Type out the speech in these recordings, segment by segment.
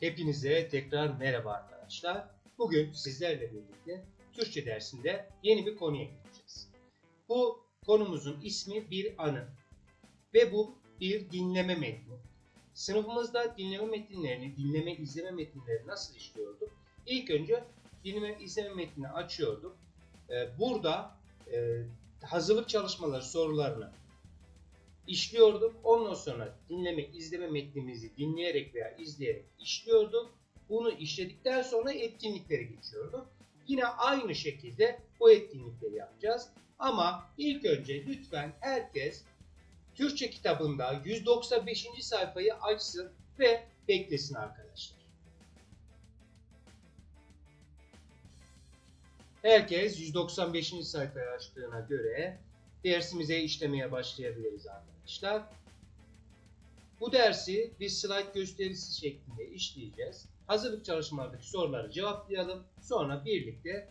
Hepinize tekrar merhaba arkadaşlar. Bugün sizlerle birlikte Türkçe dersinde yeni bir konuya gireceğiz. Bu konumuzun ismi bir anı ve bu bir dinleme metni. Sınıfımızda dinleme metinlerini, dinleme izleme metinlerini nasıl işliyorduk? İlk önce dinleme izleme metnini açıyorduk. Ee, Burada e, hazırlık çalışmaları sorularını işliyorduk. Ondan sonra dinleme, izleme metnimizi dinleyerek veya izleyerek işliyorduk. Bunu işledikten sonra etkinliklere geçiyorduk. Yine aynı şekilde bu etkinlikleri yapacağız. Ama ilk önce lütfen herkes Türkçe kitabında 195. sayfayı açsın ve beklesin arkadaşlar. Herkes 195. sayfayı açtığına göre dersimize işlemeye başlayabiliriz arkadaşlar. Bu dersi bir slide gösterisi şeklinde işleyeceğiz. Hazırlık çalışmalardaki soruları cevaplayalım. Sonra birlikte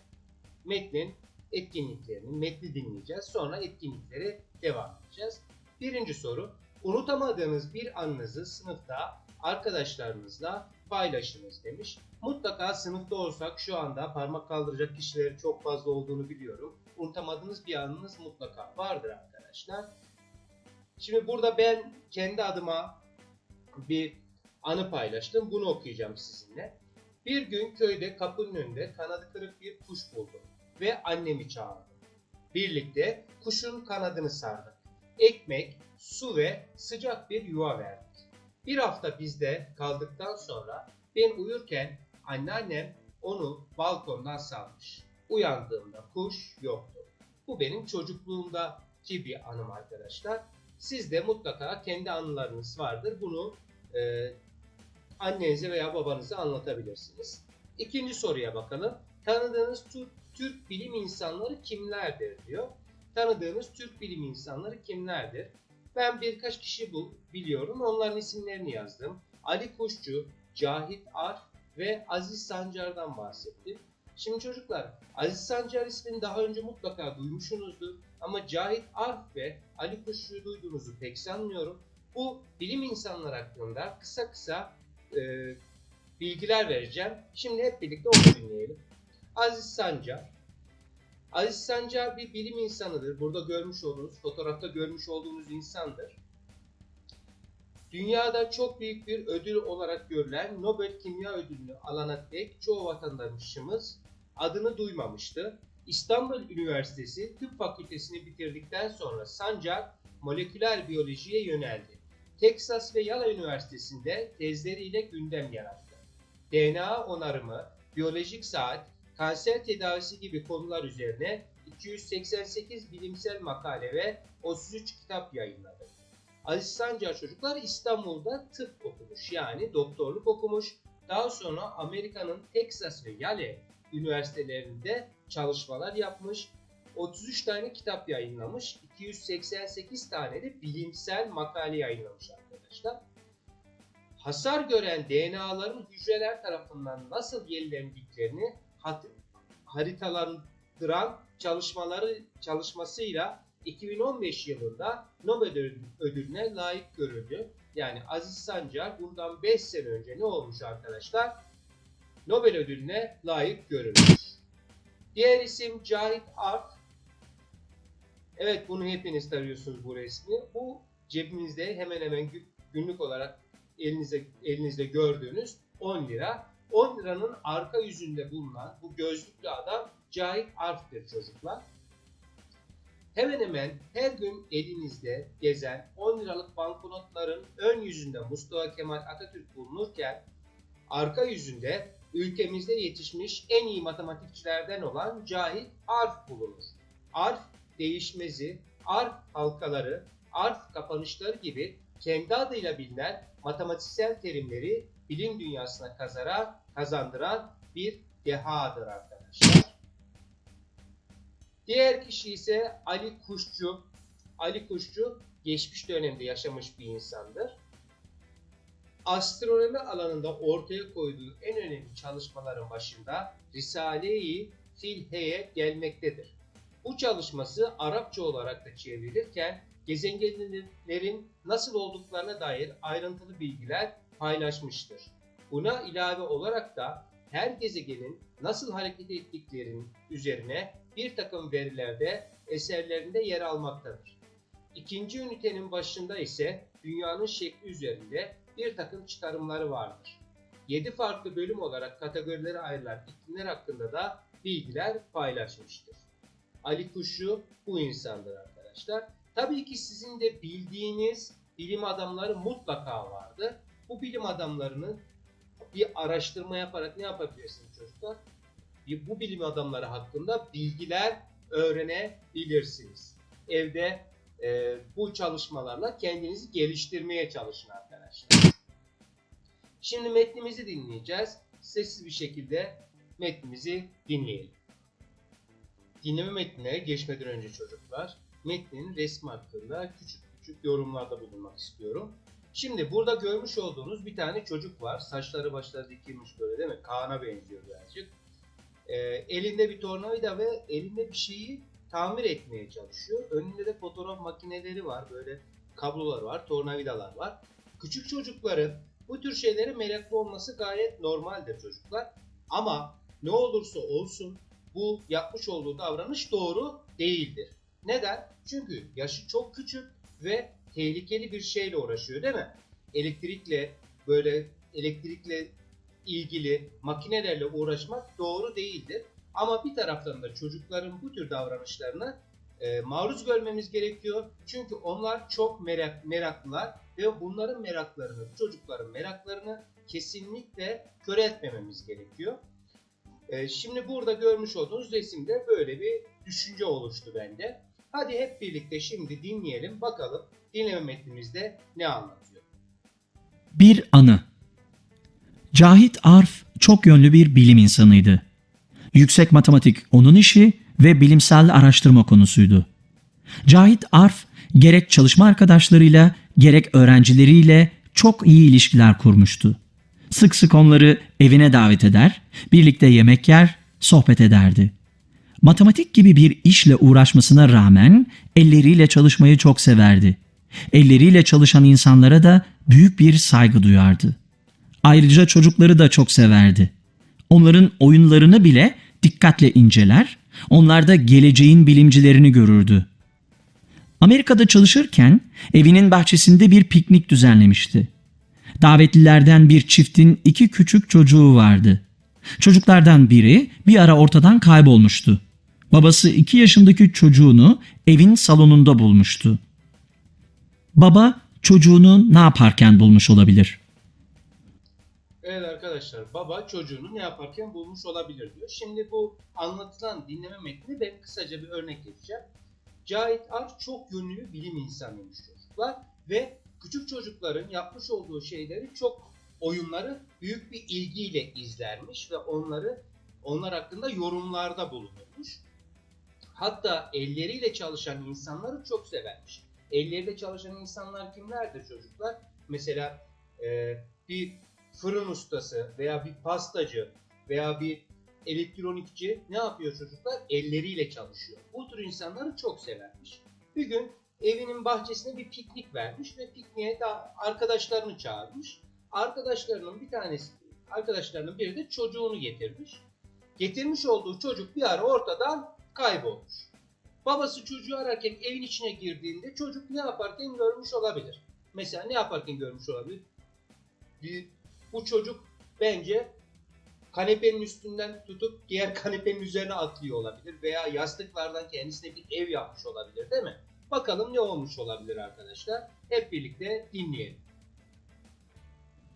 metnin etkinliklerini, metni dinleyeceğiz. Sonra etkinliklere devam edeceğiz. Birinci soru. Unutamadığınız bir anınızı sınıfta arkadaşlarınızla paylaşınız demiş. Mutlaka sınıfta olsak şu anda parmak kaldıracak kişilerin çok fazla olduğunu biliyorum. Unutamadığınız bir anınız mutlaka vardır arkadaşlar. Şimdi burada ben kendi adıma bir anı paylaştım. Bunu okuyacağım sizinle. Bir gün köyde kapının önünde kanadı kırık bir kuş buldum ve annemi çağırdım. Birlikte kuşun kanadını sardık. Ekmek, su ve sıcak bir yuva verdik. Bir hafta bizde kaldıktan sonra ben uyurken anneannem onu balkondan salmış. Uyandığımda kuş yoktu. Bu benim çocukluğumdaki bir anım arkadaşlar. Siz de mutlaka kendi anılarınız vardır. Bunu e, annenize veya babanıza anlatabilirsiniz. İkinci soruya bakalım. Tanıdığınız Türk bilim insanları kimlerdir diyor. Tanıdığınız Türk bilim insanları kimlerdir? Ben birkaç kişi bu biliyorum. Onların isimlerini yazdım. Ali Kuşçu, Cahit Arf ve Aziz Sancar'dan bahsettim. Şimdi çocuklar, Aziz Sancar ismini daha önce mutlaka duymuşsunuzdur. Ama Cahit Arf ve Ali Kuşçu'yu duyduğunuzu pek sanmıyorum. Bu bilim insanları hakkında kısa kısa e, bilgiler vereceğim. Şimdi hep birlikte onu dinleyelim. Aziz Sancar. Aziz Sancar bir bilim insanıdır. Burada görmüş olduğunuz, fotoğrafta görmüş olduğunuz insandır. Dünyada çok büyük bir ödül olarak görülen Nobel Kimya Ödülünü alana dek çoğu vatandaşımız adını duymamıştı. İstanbul Üniversitesi Tıp Fakültesini bitirdikten sonra Sancar moleküler biyolojiye yöneldi. Texas ve Yale Üniversitesi'nde tezleriyle gündem yarattı. DNA onarımı, biyolojik saat, kanser tedavisi gibi konular üzerine 288 bilimsel makale ve 33 kitap yayınladı. Aziz Sancar çocuklar İstanbul'da tıp okumuş yani doktorluk okumuş. Daha sonra Amerika'nın Texas ve Yale üniversitelerinde çalışmalar yapmış. 33 tane kitap yayınlamış. 288 tane de bilimsel makale yayınlamış arkadaşlar. Hasar gören DNA'ların hücreler tarafından nasıl yenilendiklerini haritalandıran çalışmaları çalışmasıyla 2015 yılında Nobel ödül- ödülüne layık görüldü. Yani Aziz Sancar bundan 5 sene önce ne olmuş arkadaşlar? Nobel ödülüne layık görülmüş. Diğer isim Cahit Arf. Evet bunu hepiniz tarıyorsunuz bu resmi. Bu cebinizde hemen hemen gü- günlük olarak elinize, elinizde gördüğünüz 10 lira. 10 liranın arka yüzünde bulunan bu gözlüklü adam Cahit Arf'tir çocuklar. Hemen hemen her gün elinizde gezen 10 liralık banknotların ön yüzünde Mustafa Kemal Atatürk bulunurken arka yüzünde ülkemizde yetişmiş en iyi matematikçilerden olan Cahit Arf bulunur. Arf değişmezi, arf halkaları, arf kapanışları gibi kendi adıyla bilinen matematiksel terimleri bilim dünyasına kazara, kazandıran bir dehadır arkadaşlar. Diğer kişi ise Ali Kuşçu. Ali Kuşçu geçmiş dönemde yaşamış bir insandır. Astronomi alanında ortaya koyduğu en önemli çalışmaların başında Risale-i Filhe'ye gelmektedir. Bu çalışması Arapça olarak da çevrilirken gezegenlerin nasıl olduklarına dair ayrıntılı bilgiler paylaşmıştır. Buna ilave olarak da her gezegenin nasıl hareket ettiklerinin üzerine bir takım verilerde eserlerinde yer almaktadır. İkinci ünitenin başında ise dünyanın şekli üzerinde bir takım çıkarımları vardır. 7 farklı bölüm olarak kategorilere ayrılan iklimler hakkında da bilgiler paylaşmıştır. Ali Kuşçu bu insandır arkadaşlar. Tabii ki sizin de bildiğiniz bilim adamları mutlaka vardı. Bu bilim adamlarının bir araştırma yaparak ne yapabilirsiniz çocuklar? Bu bilim adamları hakkında bilgiler öğrenebilirsiniz. Evde e, bu çalışmalarla kendinizi geliştirmeye çalışın arkadaşlar. Şimdi metnimizi dinleyeceğiz. Sessiz bir şekilde metnimizi dinleyelim. Dinleme metnine geçmeden önce çocuklar, metnin resmi hakkında küçük küçük yorumlarda bulunmak istiyorum. Şimdi burada görmüş olduğunuz bir tane çocuk var. Saçları başları dikilmiş böyle değil mi? Kaan'a benziyor birazcık. Ee, elinde bir tornavida ve elinde bir şeyi tamir etmeye çalışıyor. Önünde de fotoğraf makineleri var. Böyle kablolar var, tornavidalar var. Küçük çocukların bu tür şeylere meraklı olması gayet normaldir çocuklar. Ama ne olursa olsun bu yapmış olduğu davranış doğru değildir. Neden? Çünkü yaşı çok küçük ve tehlikeli bir şeyle uğraşıyor değil mi? Elektrikle böyle elektrikle ilgili makinelerle uğraşmak doğru değildir. Ama bir taraftan da çocukların bu tür davranışlarına e, maruz görmemiz gerekiyor. Çünkü onlar çok merak, meraklılar ve bunların meraklarını, çocukların meraklarını kesinlikle kör etmememiz gerekiyor. E, şimdi burada görmüş olduğunuz resimde böyle bir düşünce oluştu bende. Hadi hep birlikte şimdi dinleyelim bakalım dinleme metnimizde ne anlatıyor. Bir anı. Cahit Arf çok yönlü bir bilim insanıydı. Yüksek matematik onun işi ve bilimsel araştırma konusuydu. Cahit Arf gerek çalışma arkadaşlarıyla gerek öğrencileriyle çok iyi ilişkiler kurmuştu. Sık sık onları evine davet eder, birlikte yemek yer, sohbet ederdi. Matematik gibi bir işle uğraşmasına rağmen elleriyle çalışmayı çok severdi. Elleriyle çalışan insanlara da büyük bir saygı duyardı. Ayrıca çocukları da çok severdi. Onların oyunlarını bile dikkatle inceler, onlarda geleceğin bilimcilerini görürdü. Amerika'da çalışırken evinin bahçesinde bir piknik düzenlemişti. Davetlilerden bir çiftin iki küçük çocuğu vardı. Çocuklardan biri bir ara ortadan kaybolmuştu. Babası iki yaşındaki çocuğunu evin salonunda bulmuştu. Baba çocuğunu ne yaparken bulmuş olabilir? Evet arkadaşlar baba çocuğunu ne yaparken bulmuş olabilir diyor. Şimdi bu anlatılan dinleme metnini ben kısaca bir örnek geçeceğim. Cahit Arf çok yönlü bilim insanıymış çocuklar ve küçük çocukların yapmış olduğu şeyleri çok oyunları büyük bir ilgiyle izlermiş ve onları onlar hakkında yorumlarda bulunurmuş. Hatta elleriyle çalışan insanları çok severmiş. Elleriyle çalışan insanlar kimlerdir çocuklar? Mesela e, bir fırın ustası veya bir pastacı veya bir elektronikçi ne yapıyor çocuklar? Elleriyle çalışıyor. Bu tür insanları çok severmiş. Bir gün evinin bahçesine bir piknik vermiş ve pikniğe de arkadaşlarını çağırmış. Arkadaşlarının bir tanesi, arkadaşlarının biri de çocuğunu getirmiş. Getirmiş olduğu çocuk bir ara ortadan kaybolmuş. Babası çocuğu ararken evin içine girdiğinde çocuk ne yaparken görmüş olabilir. Mesela ne yaparken görmüş olabilir? Bir, bu çocuk bence kanepenin üstünden tutup diğer kanepenin üzerine atlıyor olabilir veya yastıklardan kendisine bir ev yapmış olabilir değil mi? Bakalım ne olmuş olabilir arkadaşlar. Hep birlikte dinleyelim.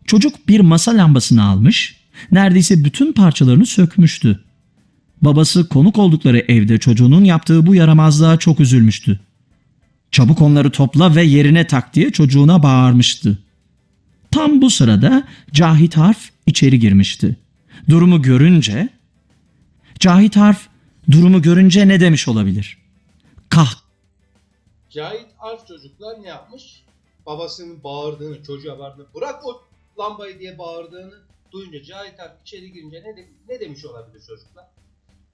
Çocuk bir masa lambasını almış, neredeyse bütün parçalarını sökmüştü. Babası konuk oldukları evde çocuğunun yaptığı bu yaramazlığa çok üzülmüştü. Çabuk onları topla ve yerine tak diye çocuğuna bağırmıştı. Tam bu sırada Cahit Harf içeri girmişti. Durumu görünce Cahit Harf durumu görünce ne demiş olabilir? Kah Cahit Arf çocuklar ne yapmış? Babasının bağırdığını, çocuğa bağırdığını, bırak o lambayı diye bağırdığını duyunca Cahit Arf içeri girince ne, de- ne demiş olabilir çocuklar?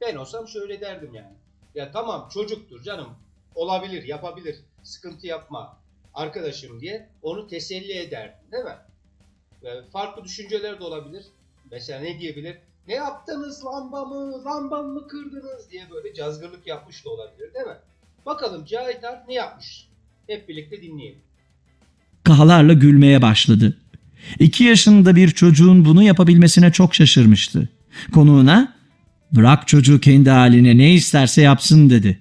Ben olsam şöyle derdim yani. Ya tamam çocuktur canım, olabilir, yapabilir, sıkıntı yapma arkadaşım diye onu teselli ederdim değil mi? e, farklı düşünceler de olabilir. Mesela ne diyebilir? Ne yaptınız lambamı, lambamı mı kırdınız diye böyle cazgırlık yapmış da olabilir değil mi? Bakalım Cahit Arf ne yapmış? Hep birlikte dinleyelim. Kahalarla gülmeye başladı. İki yaşında bir çocuğun bunu yapabilmesine çok şaşırmıştı. Konuğuna bırak çocuğu kendi haline ne isterse yapsın dedi.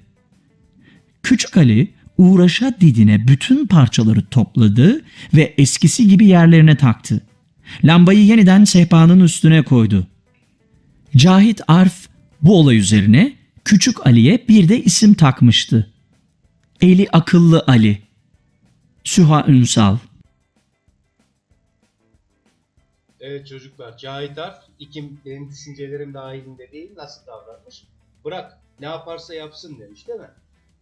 Küçük Ali uğraşa didine bütün parçaları topladı ve eskisi gibi yerlerine taktı. Lambayı yeniden sehpanın üstüne koydu. Cahit Arf bu olay üzerine Küçük Ali'ye bir de isim takmıştı. Eli akıllı Ali. Süha Ünsal. Evet çocuklar Cahit Arf iki, benim düşüncelerim dahilinde değil nasıl davranmış? Bırak ne yaparsa yapsın demiş değil mi?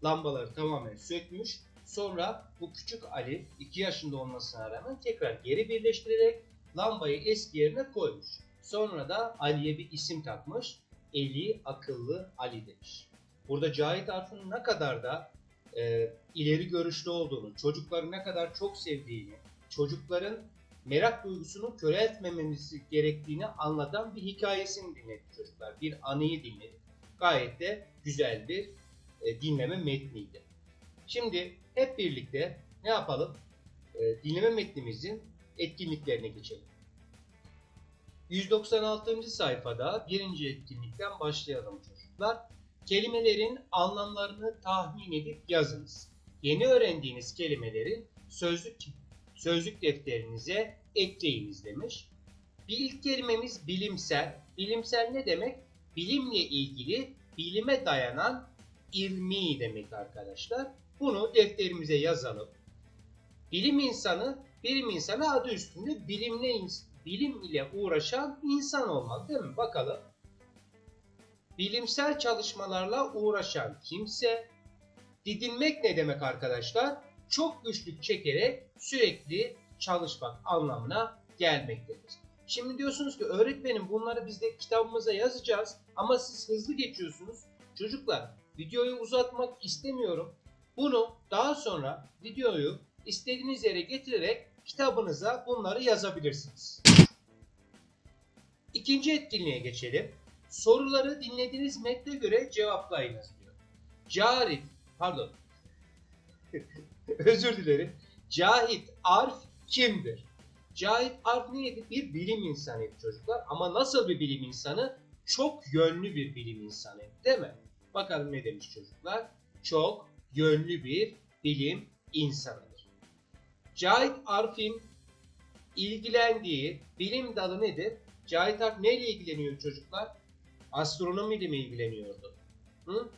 Lambaları tamamen sökmüş. Sonra bu küçük Ali 2 yaşında olmasına rağmen tekrar geri birleştirerek lambayı eski yerine koymuş. Sonra da Ali'ye bir isim takmış. Eli akıllı Ali demiş. Burada Cahit Arf'ın ne kadar da e, ileri görüşlü olduğunu, çocukları ne kadar çok sevdiğini, çocukların merak duygusunu köreltmememiz gerektiğini anlatan bir hikayesini dinledik çocuklar. Bir anıyı dinledik. Gayet de güzel bir e, dinleme metniydi. Şimdi hep birlikte ne yapalım? E, dinleme metnimizin etkinliklerine geçelim. 196. sayfada birinci etkinlikten başlayalım çocuklar. Kelimelerin anlamlarını tahmin edip yazınız. Yeni öğrendiğiniz kelimelerin sözlük sözlük defterinize ekleyiniz demiş. Bir ilk kelimemiz bilimsel. Bilimsel ne demek? Bilimle ilgili bilime dayanan ilmi demek arkadaşlar. Bunu defterimize yazalım. Bilim insanı, bilim insanı adı üstünde bilimle bilim ile uğraşan insan olmalı değil mi? Bakalım. Bilimsel çalışmalarla uğraşan kimse. Didinmek ne demek arkadaşlar? Çok güçlük çekerek sürekli çalışmak anlamına gelmektedir. Şimdi diyorsunuz ki öğretmenim bunları biz de kitabımıza yazacağız ama siz hızlı geçiyorsunuz. Çocuklar videoyu uzatmak istemiyorum. Bunu daha sonra videoyu istediğiniz yere getirerek kitabınıza bunları yazabilirsiniz. İkinci etkinliğe geçelim. Soruları dinlediğiniz metne göre cevaplayınız diyor. Cari, pardon. Özür dilerim. Cahit Arf kimdir? Cahit Arf neydi? Bir bilim insanıydı çocuklar. Ama nasıl bir bilim insanı? Çok yönlü bir bilim insanı. Değil mi? Bakalım ne demiş çocuklar? Çok yönlü bir bilim insanıdır. Cahit Arf'in ilgilendiği bilim dalı nedir? Cahit Arf neyle ilgileniyor çocuklar? Astronomiyle mi ilgileniyordu? Hı?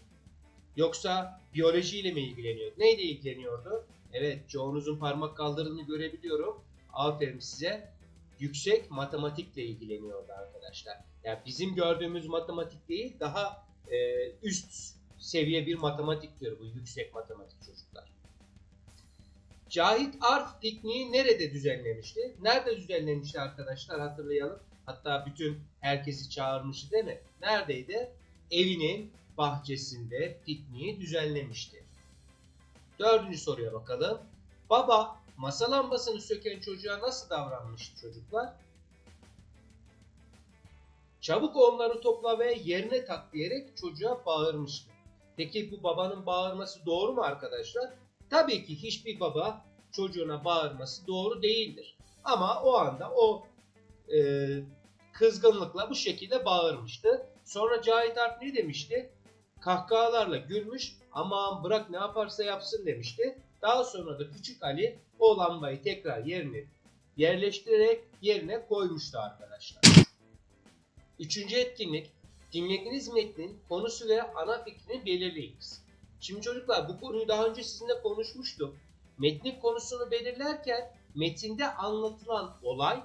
Yoksa biyolojiyle mi ilgileniyordu? Neyle ilgileniyordu? Evet, çoğunuzun parmak kaldırdığını görebiliyorum. Aferin size. Yüksek matematikle ilgileniyordu arkadaşlar. Yani bizim gördüğümüz matematik değil, daha e, üst seviye bir matematiktir bu yüksek matematik çocuklar. Cahit Arf pikniği nerede düzenlemişti? Nerede düzenlemişti arkadaşlar hatırlayalım. Hatta bütün herkesi çağırmıştı değil mi? Neredeydi? Evinin bahçesinde pikniği düzenlemişti. Dördüncü soruya bakalım. Baba masa lambasını söken çocuğa nasıl davranmıştı çocuklar? Çabuk onları topla ve yerine tak diyerek çocuğa bağırmıştı. Peki bu babanın bağırması doğru mu arkadaşlar? Tabii ki hiçbir baba çocuğuna bağırması doğru değildir. Ama o anda o e, kızgınlıkla bu şekilde bağırmıştı. Sonra Cahit Arp ne demişti? Kahkahalarla gülmüş aman bırak ne yaparsa yapsın demişti. Daha sonra da küçük Ali o lambayı tekrar yerine yerleştirerek yerine koymuştu arkadaşlar. Üçüncü etkinlik dinlediğiniz metnin konusu ve ana fikrini belirleyiniz. Şimdi çocuklar bu konuyu daha önce sizinle konuşmuştum. Metnin konusunu belirlerken metinde anlatılan olay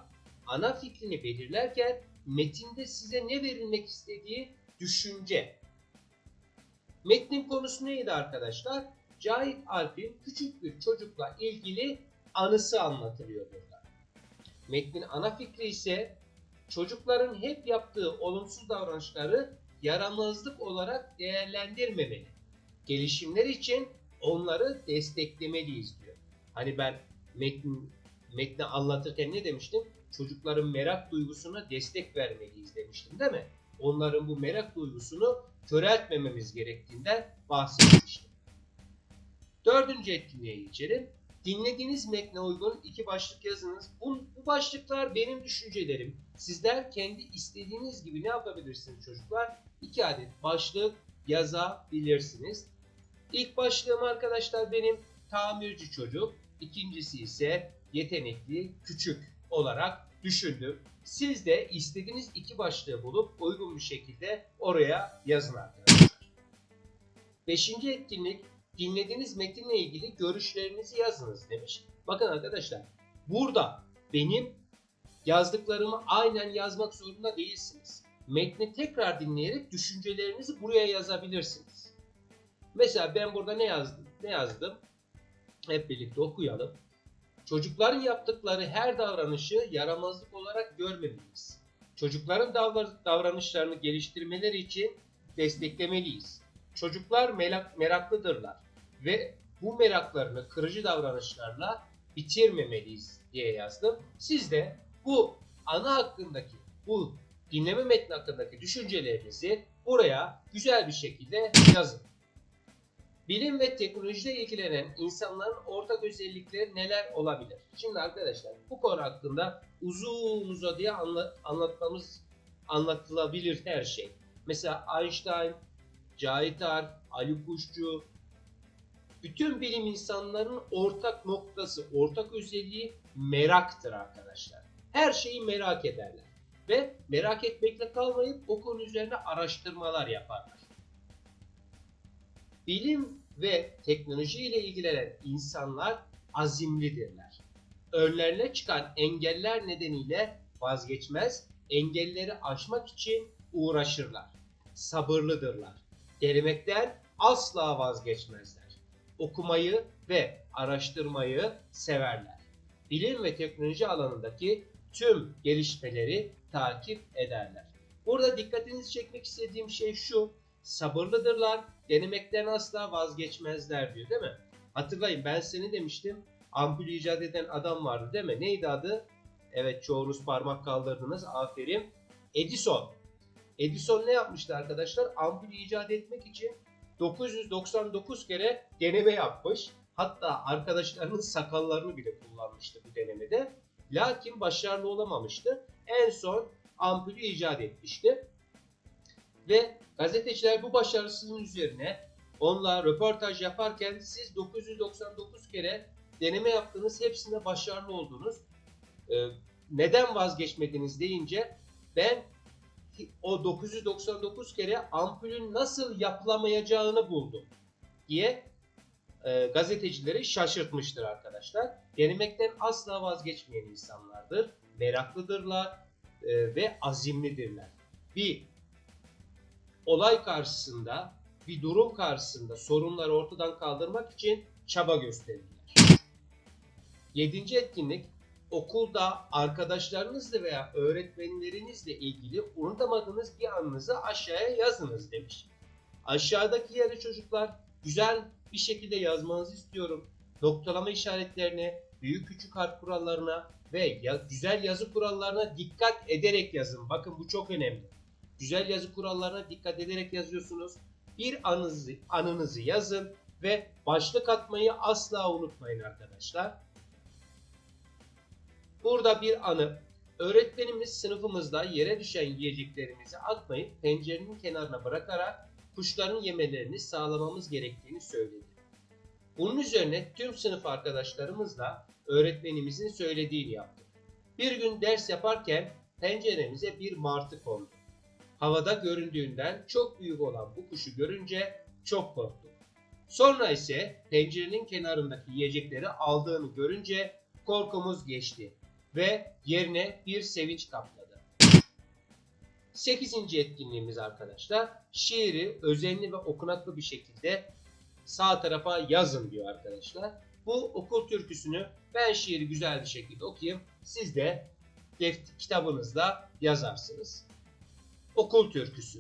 ana fikrini belirlerken metinde size ne verilmek istediği düşünce. Metnin konusu neydi arkadaşlar? Cahit Alp'in küçük bir çocukla ilgili anısı anlatılıyor burada. Metnin ana fikri ise çocukların hep yaptığı olumsuz davranışları yaramazlık olarak değerlendirmemeli. Gelişimler için onları desteklemeliyiz diyor. Hani ben metnin metni anlatırken ne demiştim? Çocukların merak duygusuna destek vermeliyiz demiştim değil mi? Onların bu merak duygusunu köreltmememiz gerektiğinden bahsetmiştim. Dördüncü etkinliğe geçelim. Dinlediğiniz metne uygun iki başlık yazınız. Bu, bu başlıklar benim düşüncelerim. Sizler kendi istediğiniz gibi ne yapabilirsiniz çocuklar? İki adet başlık yazabilirsiniz. İlk başlığım arkadaşlar benim tamirci çocuk. İkincisi ise yetenekli küçük olarak düşündüm. Siz de istediğiniz iki başlığı bulup uygun bir şekilde oraya yazın arkadaşlar. Beşinci etkinlik dinlediğiniz metinle ilgili görüşlerinizi yazınız demiş. Bakın arkadaşlar burada benim yazdıklarımı aynen yazmak zorunda değilsiniz. Metni tekrar dinleyerek düşüncelerinizi buraya yazabilirsiniz. Mesela ben burada ne yazdım? Ne yazdım? Hep birlikte okuyalım. Çocukların yaptıkları her davranışı yaramazlık olarak görmemeliyiz. Çocukların davra- davranışlarını geliştirmeleri için desteklemeliyiz. Çocuklar merak, meraklıdırlar ve bu meraklarını kırıcı davranışlarla bitirmemeliyiz diye yazdım. Siz de bu ana hakkındaki, bu dinleme metni hakkındaki düşüncelerinizi buraya güzel bir şekilde yazın. Bilim ve teknolojiyle ilgilenen insanların ortak özellikleri neler olabilir? Şimdi arkadaşlar bu konu hakkında uzun uzadıya anla- anlatmamız anlatılabilir her şey. Mesela Einstein, Cahit Arf, Ali Kuşçu, bütün bilim insanlarının ortak noktası, ortak özelliği meraktır arkadaşlar. Her şeyi merak ederler. Ve merak etmekle kalmayıp o konu üzerine araştırmalar yaparlar. Bilim ve teknoloji ile ilgilenen insanlar azimlidirler. Önlerine çıkan engeller nedeniyle vazgeçmez, engelleri aşmak için uğraşırlar. Sabırlıdırlar. Denemekten asla vazgeçmezler. Okumayı ve araştırmayı severler. Bilim ve teknoloji alanındaki tüm gelişmeleri takip ederler. Burada dikkatinizi çekmek istediğim şey şu. Sabırlıdırlar, denemekten asla vazgeçmezler diyor değil mi? Hatırlayın ben seni demiştim. Ampul icat eden adam vardı değil mi? Neydi adı? Evet çoğunuz parmak kaldırdınız. Aferin. Edison. Edison ne yapmıştı arkadaşlar? Ampul icat etmek için 999 kere deneme yapmış. Hatta arkadaşlarının sakallarını bile kullanmıştı bu denemede. Lakin başarılı olamamıştı. En son ampulü icat etmişti. Ve gazeteciler bu başarısının üzerine onunla röportaj yaparken siz 999 kere deneme yaptınız, hepsinde başarılı oldunuz. Ee, neden vazgeçmediniz deyince ben o 999 kere ampulün nasıl yapılamayacağını buldum diye e, gazetecileri şaşırtmıştır arkadaşlar. Denemekten asla vazgeçmeyen insanlardır. Meraklıdırlar e, ve azimlidirler. Bir olay karşısında, bir durum karşısında sorunları ortadan kaldırmak için çaba gösterirler. Yedinci etkinlik okulda arkadaşlarınızla veya öğretmenlerinizle ilgili unutamadığınız bir anınızı aşağıya yazınız demiş. Aşağıdaki yere çocuklar güzel bir şekilde yazmanızı istiyorum. Noktalama işaretlerine, büyük küçük harf kurallarına ve ya, güzel yazı kurallarına dikkat ederek yazın. Bakın bu çok önemli. Güzel yazı kurallarına dikkat ederek yazıyorsunuz. Bir anınızı, anınızı yazın ve başlık atmayı asla unutmayın arkadaşlar. Burada bir anı. Öğretmenimiz sınıfımızda yere düşen yiyeceklerimizi atmayıp pencerenin kenarına bırakarak kuşların yemelerini sağlamamız gerektiğini söyledi. Bunun üzerine tüm sınıf arkadaşlarımızla öğretmenimizin söylediğini yaptık. Bir gün ders yaparken penceremize bir martı kondu. Havada göründüğünden çok büyük olan bu kuşu görünce çok korktuk. Sonra ise pencerenin kenarındaki yiyecekleri aldığını görünce korkumuz geçti ve yerine bir sevinç kapladı. 8. etkinliğimiz arkadaşlar şiiri özenli ve okunaklı bir şekilde sağ tarafa yazın diyor arkadaşlar. Bu okul türküsünü ben şiiri güzel bir şekilde okuyayım. Siz de kitabınızda yazarsınız. Okul türküsü.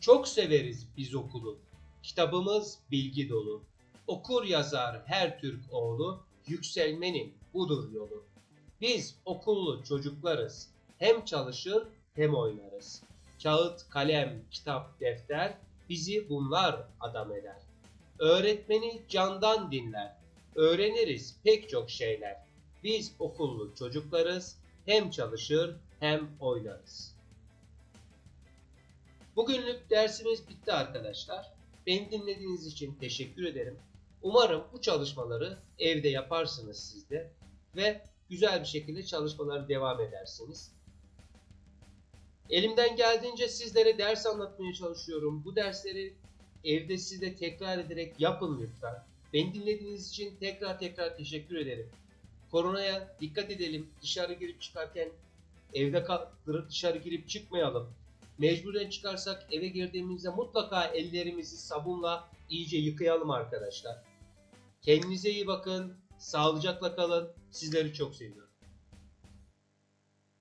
Çok severiz biz okulu. Kitabımız bilgi dolu. Okur yazar her Türk oğlu. Yükselmenin budur yolu. Biz okullu çocuklarız. Hem çalışır hem oynarız. Kağıt, kalem, kitap, defter bizi bunlar adam eder. Öğretmeni candan dinler. Öğreniriz pek çok şeyler. Biz okullu çocuklarız. Hem çalışır hem oynarız. Bugünlük dersimiz bitti arkadaşlar. Beni dinlediğiniz için teşekkür ederim. Umarım bu çalışmaları evde yaparsınız siz de ve güzel bir şekilde çalışmalara devam edersiniz. Elimden geldiğince sizlere ders anlatmaya çalışıyorum. Bu dersleri evde siz tekrar ederek yapın lütfen. Beni dinlediğiniz için tekrar tekrar teşekkür ederim. Koronaya dikkat edelim. Dışarı girip çıkarken evde kaldırıp dışarı girip çıkmayalım. Mecburen çıkarsak eve girdiğimizde mutlaka ellerimizi sabunla iyice yıkayalım arkadaşlar. Kendinize iyi bakın. Sağlıcakla kalın. Sizleri çok seviyorum.